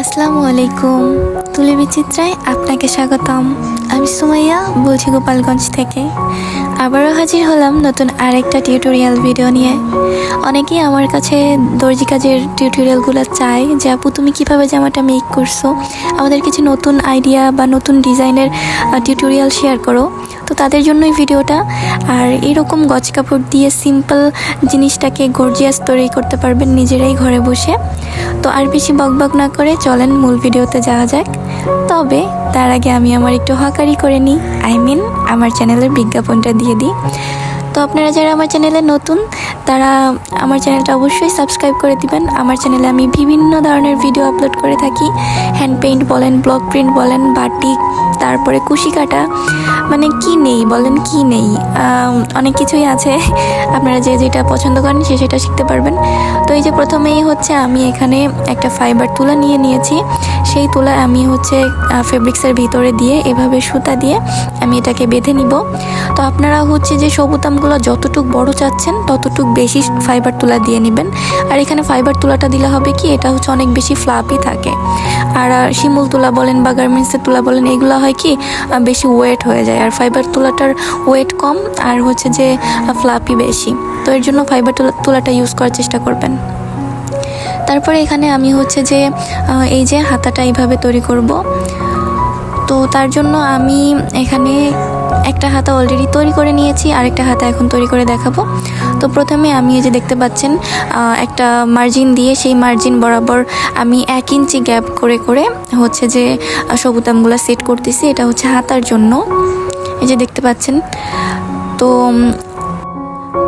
আসসালামু আলাইকুম। তুলি বিচিত্রায় আপনাকে স্বাগতম। আমি সুমাইয়া বলছি গোপালগঞ্জ থেকে। আবারও হাজির হলাম নতুন আরেকটা টিউটোরিয়াল ভিডিও নিয়ে। অনেকেই আমার কাছে দর্জি কাজের টিউটোরিয়ালগুলো চায় যে, আপু, তুমি কীভাবে জামাটা মেক করছ? আমাদের কিছু নতুন আইডিয়া বা নতুন ডিজাইনের টিউটোরিয়াল শেয়ার করো। তো তাদের জন্যই ভিডিওটা। আর এরকম গজ কাপড় দিয়ে সিম্পল জিনিসটাকে গর্জিয়াস তৈরি করতে পারবেন নিজেরাই ঘরে বসে। তো আর বেশি বকবক না করে চলেন মূল ভিডিওতে যাওয়া যাক। তবে তার আগে আমি আমার একটু হকারি করে নিই। আই মিন আমার চ্যানেলের বিজ্ঞাপনটা দিয়ে দিই। তো আপনারা যারা আমার চ্যানেলে নতুন, তারা আমার চ্যানেলটা অবশ্যই সাবস্ক্রাইব করে দিবেন। আমার চ্যানেলে আমি বিভিন্ন ধরনের ভিডিও আপলোড করে থাকি। হ্যান্ড পেইন্ট বলেন ব্লক প্রিন্ট বলেন বাটিক তারপরে কুশি কাটা। মানে কি নেই বলেন, কি নেই? অনেক কিছুই আছে। আপনারা যে যেটা পছন্দ করেন, সে সেটা শিখতে পারবেন। তো এই যে প্রথমেই হচ্ছে আমি এখানে একটা ফাইবার তুলা নিয়ে নিয়েছি। সেই তুলা আমি হচ্ছে ফেব্রিক্সের ভিতরে দিয়ে এভাবে সুতা দিয়ে আমি এটাকে বেঁধে নিব। তো আপনারা হচ্ছে যে সবুতামগুলো যতটুক বড় চাচ্ছেন, ততটুক বেশি ফাইবার তুলা দিয়ে নেবেন। আর এখানে ফাইবার তুলাটা দিলে হবে কি, এটা হচ্ছে অনেক বেশি ফ্লাপি থাকে। আর শিমুল তুলা বলেন বা গার্মেন্টসের তুলা বলেন, এগুলো হয় কি বেশি ওয়েট হয়ে যায়। আর ফাইবার তুলাটার ওয়েট কম, আর হচ্ছে যে ফ্লাপি বেশি। তো এর জন্য ফাইবার তুলা, তুলাটা ইউজ করার চেষ্টা করবেন। তারপরে এখানে আমি হচ্ছে যে এই যে হাতাটা এইভাবে তৈরি করব। তো তার জন্য আমি এখানে একটা হাতা অলরেডি তৈরি করে নিয়েছি, আরেকটা হাতা এখন তৈরি করে দেখাবো। তো প্রথমে আমি এই যে দেখতে পাচ্ছেন একটা মার্জিন দিয়ে সেই মার্জিন বরাবর আমি এক ইঞ্চি গ্যাপ করে করে হচ্ছে যে সবুতামগুলো সেট করতেছি। এটা হচ্ছে হাতার জন্য। এই যে দেখতে পাচ্ছেন, তো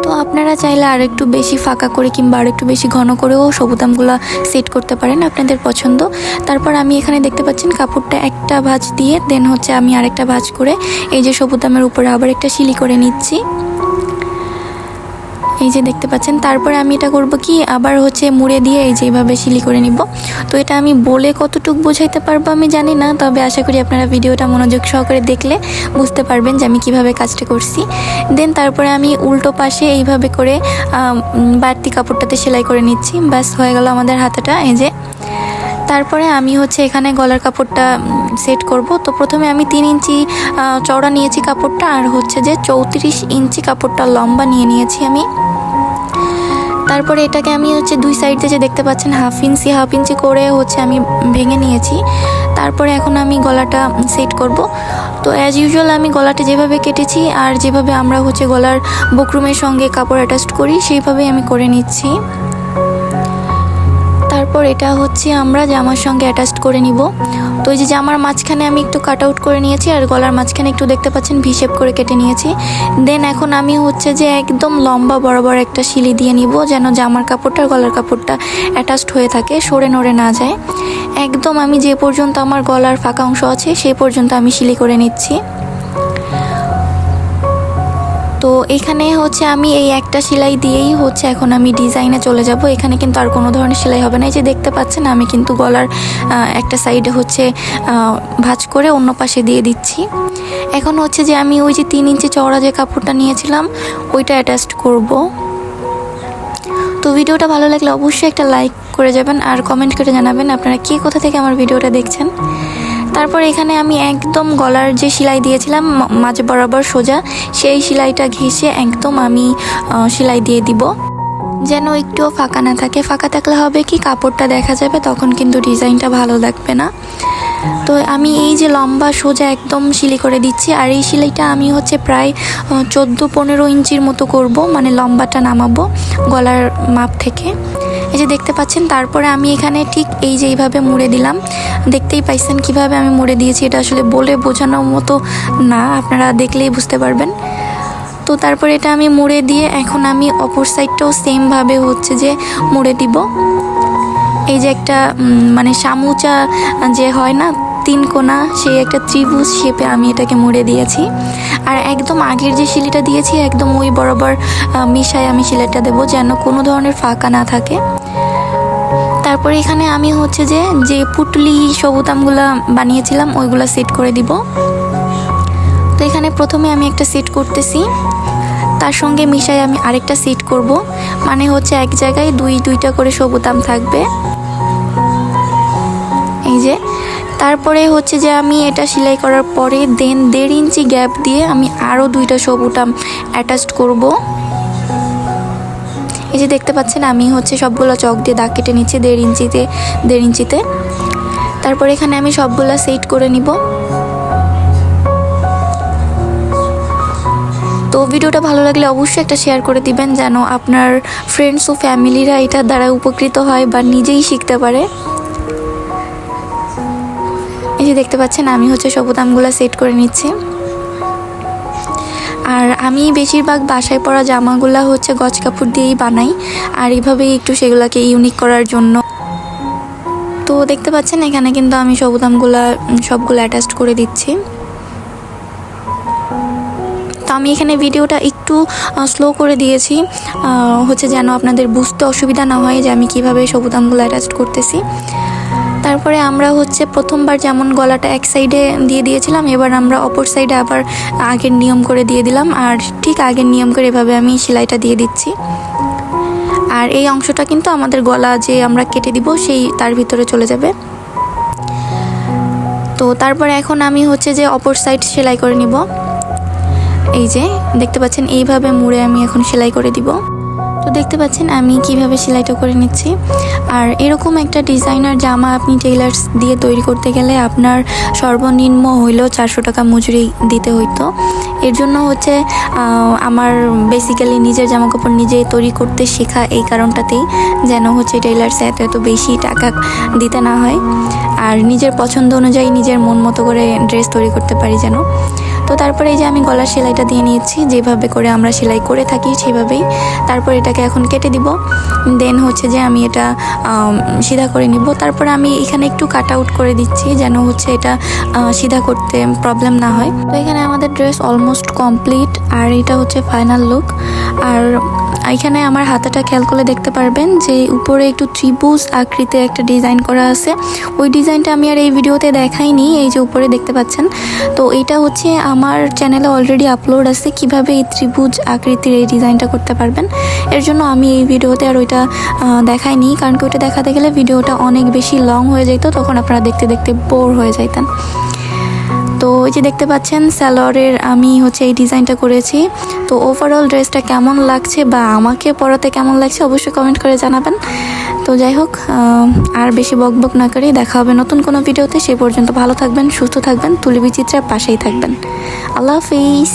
তো আপনারা চাইলে আর একটু বেশি ফাঁকা করে কিংবা আর একটু বেশি ঘন করেও সবুতামগুলো সেট করতে পারেন আপনাদের পছন্দ। তারপর আমি এখানে দেখতে পাচ্ছেন কাপড়টা একটা ভাঁজ দিয়ে দেন হচ্ছে আমি আরেকটা ভাঁজ করে এই যে সবুতামের উপরে আবার একটা শিলি করে নিচ্ছি। এই যে দেখতে পাচ্ছেন, তারপরে আমি এটা করব কি, আবার হচ্ছে মুড়ে দিয়ে এই যে এইভাবে শিলি করে নিব। তো এটা আমি বলে কতটুকু বোঝাইতে পারব আমি জানি না, তবে আশা করি আপনারা ভিডিওটা মনোযোগ সহকারে দেখলে বুঝতে পারবেন যে আমি কীভাবে কাজটা করছি। দেন তারপরে আমি উল্টো পাশে এইভাবে করে বাড়তি কাপড়টাতে সেলাই করে নিচ্ছি। ব্যাস, হয়ে গেল আমাদের হাতাটা, এই যে তারপরে আমি হচ্ছে এখানে গলার কাপড়টা সেট করব। তো প্রথমে আমি তিন ইঞ্চি চওড়া নিয়েছি কাপড়টা, আর হচ্ছে যে চৌত্রিশ ইঞ্চি কাপড়টা লম্বা নিয়ে নিয়েছি আমি। তারপরে এটাকে আমি হচ্ছে দুই সাইড যে দেখতে পাচ্ছেন, হাফ ইঞ্চি হাফ ইঞ্চি করে হচ্ছে আমি ভেঙে নিয়েছি। তারপরে এখন আমি গলাটা সেট করব। তো অ্যাজ ইউজুয়াল আমি গলাটা যেভাবে কেটেছি, আর যেভাবে আমরা হচ্ছে গলার বকরুমের সঙ্গে কাপড় অ্যাটাচ করি, সেইভাবেই আমি করে নিচ্ছি। তারপর এটা হচ্ছে আমরা জামার সঙ্গে অ্যাটাচ করে নিব। তো এই যে জামার মাঝখানে আমি একটু কাট আউট করে নিয়েছি আর গলার মাঝখানে একটু দেখতে পাচ্ছেন ভি শেপ করে কেটে নিয়েছি। দেন এখন আমি হচ্ছে যে একদম লম্বা বরাবর একটা শিলি দিয়ে নিব যেন জামার কাপড়টা গলার কাপড়টা অ্যাটাচড হয়ে থাকে, সরে নড়ে না যায়। একদম আমি যে পর্যন্ত আমার গলার ফাঁকা অংশ আছে সেই পর্যন্ত আমি শিলি করে নিচ্ছি। তো এখানে হচ্ছে আমি এই একটা সেলাই দিয়েই হচ্ছে এখন আমি ডিজাইনে চলে যাব। এখানে কিন্তু আর কোনো ধরনের সেলাই হবে না। এই যে দেখতে পাচ্ছেন, আমি কিন্তু গলার একটা সাইডে হচ্ছে ভাঁজ করে অন্য পাশে দিয়ে দিচ্ছি। এখন হচ্ছে যে আমি ওই যে তিন ইঞ্চি চওড়া যে কাপড়টা নিয়েছিলাম, ওইটা অ্যাটাচড করব। তো ভিডিওটা ভালো লাগলে অবশ্যই একটা লাইক করে যাবেন আর কমেন্ট করে জানাবেন আপনারা কে কোথা থেকে আমার ভিডিওটা দেখছেন। তারপর এখানে আমি একদম গলার যে সেলাই দিয়েছিলাম মাঝে বরাবর সোজা, সেই সেলাইটা ঘেঁষে একদম আমি সেলাই দিয়ে দিব। যেন একটুও ফাঁকা না থাকে। ফাঁকা থাকলে হবে কি, কাপড়টা দেখা যাবে, তখন কিন্তু ডিজাইনটা ভালো লাগবে না। তো আমি এই যে লম্বা সোজা একদম সিলি করে দিচ্ছি, আর এই সেলাইটা আমি হচ্ছে প্রায় চোদ্দ পনেরো ইঞ্চির মতো করব মানে লম্বাটা নামাবো গলার মাপ থেকে। এই যে দেখতে পাচ্ছেন, তারপরে আমি এখানে ঠিক এই যে এইভাবে মুড়ে দিলাম। দেখতেই পাইছেন কীভাবে আমি মুড়ে দিয়েছি, এটা আসলে বলে বোঝানোর মতো না, আপনারা দেখলেই বুঝতে পারবেন। তো তারপরে এটা আমি মুড়ে দিয়ে এখন আমি অপর সাইডটাও সেমভাবে হচ্ছে যে মুড়ে দিব। এই যে একটা মানে সামুচা যে হয় না, তিন কোনা, সেই একটা ত্রিভুজ শেপে আমি এটাকে মুড়ে দিয়েছি। আর একদম আগের যে শিলিটা দিয়েছি, একদম ওই বরাবর মিশায় আমি শিলাটা দেবো যেন কোনো ধরনের ফাঁকা না থাকে। তারপরে এখানে আমি হচ্ছে যে যে পুটলি সবুতামগুলো বানিয়েছিলাম, ওইগুলো সেট করে দিব। তো এখানে প্রথমে আমি একটা সেট করতেছি। তার সঙ্গে মিশাই আমি আরেকটা সেট করব। মানে হচ্ছে এক জায়গায় দুই, দুইটা করে সবুতাম থাকবে। তারপরে হচ্ছে যে আমি এটা সেলাই করার পরে দেন দেড় ইঞ্চি গ্যাপ দিয়ে আমি আরও দুইটা সব সবুটাম অ্যাটাচড করব। এই যে দেখতে পাচ্ছেন, আমি হচ্ছে সবগুলো চক দিয়ে দাগ কেটে নিচ্ছি দেড় ইঞ্চিতে দেড় ইঞ্চিতে। তারপরে এখানে আমি সবগুলো সেট করে নিব। তো ভিডিওটা ভালো লাগলে অবশ্যই একটা শেয়ার করে দিবেন যেন আপনার ফ্রেন্ডস ও ফ্যামিলিরা এটার দ্বারা উপকৃত হয় বা নিজেই শিখতে পারে। যে দেখতে পাচ্ছেন, আমি হচ্ছে সবুদামগুলো সেট করে নিচ্ছি। আর আমি বেশিরভাগ বাসায় পরা জামাগুলো হচ্ছে গজ কাপড় দিয়েই বানাই, আর এইভাবেই একটু সেগুলোকে ইউনিক করার জন্য। তো দেখতে পাচ্ছেন, এখানে কিন্তু আমি সবুদামগুলা সবগুলো অ্যাটাচড করে দিচ্ছি। তো আমি এখানে ভিডিওটা একটু স্লো করে দিয়েছি হচ্ছে যেন আপনাদের বুঝতে অসুবিধা না হয় যে আমি কীভাবে সবুদামগুলো অ্যাটাচ করতেছি। তারপরে আমরা হচ্ছে প্রথমবার যেমন গলাটা এক সাইডে দিয়ে দিয়েছিলাম, এবার আমরা অপর সাইডে আবার আগের নিয়ম করে দিয়ে দিলাম, আর ঠিক আগের নিয়ম করে এভাবে আমি সেলাইটা দিয়ে দিচ্ছি। আর এই অংশটা কিন্তু আমাদের গলা যে আমরা কেটে দিব সেই তার ভিতরে চলে যাবে। তো তারপরে এখন আমি হচ্ছে যে অপর সাইড সেলাই করে নিব। এই যে, দেখতে পাচ্ছেন, এইভাবে মুড়ে আমি এখন সেলাই করে দিব। তো দেখতে পাচ্ছেন, আমি কীভাবে সেলাইটা করে নিচ্ছি। আর এরকম একটা ডিজাইনার জামা আপনি টেইলার্স দিয়ে তৈরি করতে গেলে আপনার সর্বনিম্ন হইলেও চারশো টাকা মজুরি দিতে হইতো। এর জন্য হচ্ছে আমার বেসিক্যালি নিজের জামা কাপড় নিজে তৈরি করতে শেখা এই কারণটাতেই যেন হচ্ছে টেইলার্সে এত এত বেশি টাকা দিতে না হয়। আর নিজের পছন্দ অনুযায়ী নিজের মন মতো করে ড্রেস তৈরি করতে পারি যেন। তো তারপরে এই যে আমি গলার সেলাইটা দিয়ে নিয়েছি, যেভাবে করে আমরা সেলাই করে থাকি সেভাবেই। তারপর এটাকে এখন কেটে দিব। দেন হচ্ছে যে আমি এটা সিধা করে নিব। তারপর আমি এখানে একটু কাট আউট করে দিচ্ছি যেন হচ্ছে এটা সিধা করতে প্রবলেম না হয়। তো এখানে আমাদের ড্রেস অলমোস্ট কমপ্লিট আর এটা হচ্ছে ফাইনাল লুক আর এখানে আমার হাতাটা খেয়াল করলে দেখতে পারবেন যে উপরে একটু ত্রিভুজ আকৃতির একটা ডিজাইন করা আছে। ওই ডিজাইনটা আমি আর এই ভিডিওতে দেখাইনি, এই যে উপরে দেখতে পাচ্ছেন। তো এটা হচ্ছে আমার চ্যানেলে অলরেডি আপলোড আছে, কীভাবে এই ত্রিভুজ আকৃতির এই ডিজাইনটা করতে পারবেন? এর জন্য আমি এই ভিডিওতে আর ওইটা দেখাইনি, কারণ কি ওইটা দেখাতে গেলে ভিডিওটা অনেক বেশি লং হয়ে যেত তখন আপনারা দেখতে দেখতে বোর হয়ে যাইতেন। তো এই যে দেখতে পাচ্ছেন স্যালোয়ারের আমি হচ্ছে এই ডিজাইনটা করেছি। তো ওভারঅল ড্রেসটা কেমন লাগছে বা আমাকে পরাতে কেমন লাগছে, অবশ্যই কমেন্ট করে জানাবেন। তো যাই হোক আর বেশি বক বক না করে দেখা হবে নতুন কোনো ভিডিওতে। সেই পর্যন্ত ভালো থাকবেন, সুস্থ থাকবেন, তুলি বিচিত্রার পাশেই থাকবেন। আল্লাহ হাফিজ।